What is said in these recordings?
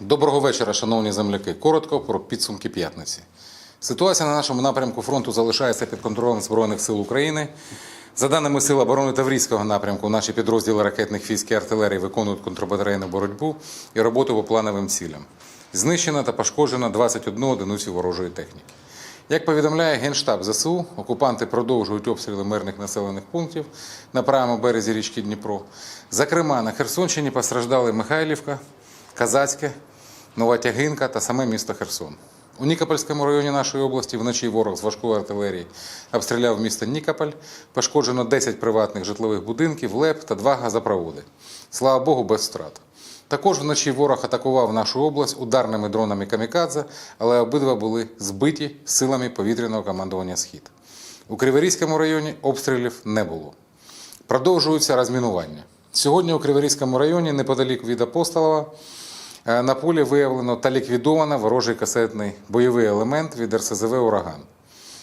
Доброго вечора, шановні земляки. Коротко про підсумки п'ятниці. Ситуація на нашому напрямку фронту залишається під контролем Збройних сил України. За даними Сил оборони Таврійського напрямку, наші підрозділи ракетних військ і артилерії виконують контрбатарейну боротьбу і роботу по плановим цілям. Знищено та пошкоджено 21 одиницю ворожої техніки. Як повідомляє Генштаб ЗСУ, окупанти продовжують обстріли мирних населених пунктів на правому березі річки Дніпро. Зокрема, на Херсонщині постраждали Михайлівка, Казацьке, Нова Тягинка та саме місто Херсон. У Нікопольському районі нашої області вночі ворог з важкої артилерії обстріляв місто Нікополь. Пошкоджено 10 приватних житлових будинків, ЛЕП та два газопроводи. Слава Богу, без втрат. Також вночі ворог атакував нашу область ударними дронами камікадзе, але обидва були збиті силами повітряного командування Схід. У Криворізькому районі обстрілів не було. Продовжуються розмінування. Сьогодні у Криворізькому районі, неподалік від Апостолова, на полі виявлено та ліквідовано ворожий касетний бойовий елемент від РСЗВ Ураган.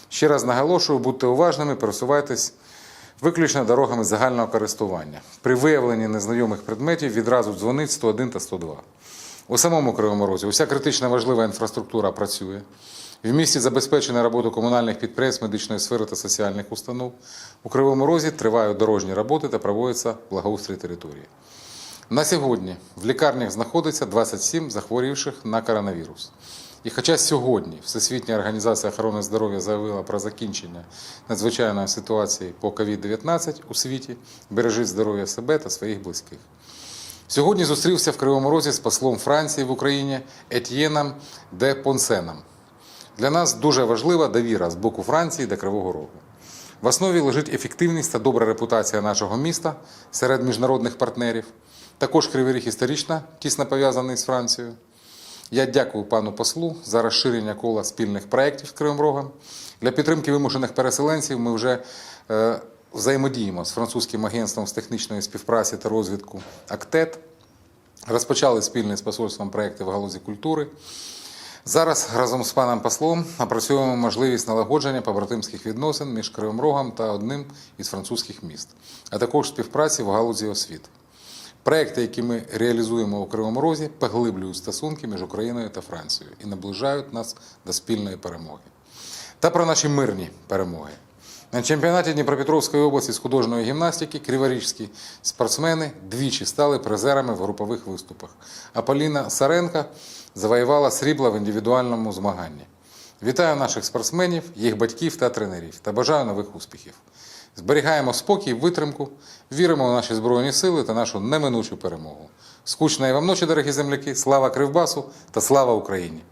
Ще раз наголошую, будьте уважними, пересувайтесь виключно дорогами загального користування. При виявленні незнайомих предметів відразу дзвонить 101 та 102. У самому Кривому Розі уся критично важлива інфраструктура працює. В місті забезпечена робота комунальних підприємств, медичної сфери та соціальних установ. У Кривому Розі тривають дорожні роботи та проводиться благоустрій території. На сьогодні в лікарнях знаходиться 27 захворівших на коронавірус. І хоча сьогодні Всесвітня організація охорони здоров'я заявила про закінчення надзвичайної ситуації по COVID-19 у світі, бережіть здоров'я себе та своїх близьких. Сьогодні зустрівся в Кривому Розі з послом Франції в Україні Етьєном де Понсеном. Для нас дуже важлива довіра з боку Франції до Кривого Рогу. В основі лежить ефективність та добра репутація нашого міста серед міжнародних партнерів. Також Кривий Ріг історично тісно пов'язаний з Францією. Я дякую пану послу за розширення кола спільних проєктів з Кривим Рогом. Для підтримки вимушених переселенців ми вже е, взаємодіємо з французьким агентством з технічної співпраці та розвитку АКТЕТ. Розпочали спільний з посольством проєкти в галузі культури. Зараз разом з паном послом опрацьовуємо можливість налагодження побратимських відносин між Кривим Рогом та одним із французьких міст, а також співпраці в галузі освіти. Проекти, які ми реалізуємо у Кривому Розі, поглиблюють стосунки між Україною та Францією і наближають нас до спільної перемоги. Та про наші мирні перемоги. На чемпіонаті Дніпропетровської області з художньої гімнастики криворіжські спортсмени двічі стали призерами в групових виступах. А Поліна Саренка завоювала срібло в індивідуальному змаганні. Вітаю наших спортсменів, їх батьків та тренерів та бажаю нових успіхів. Зберігаємо спокій, витримку, віримо в наші збройні сили та нашу неминучу перемогу. Скучної вам ночі, дорогі земляки! Слава Кривбасу та слава Україні!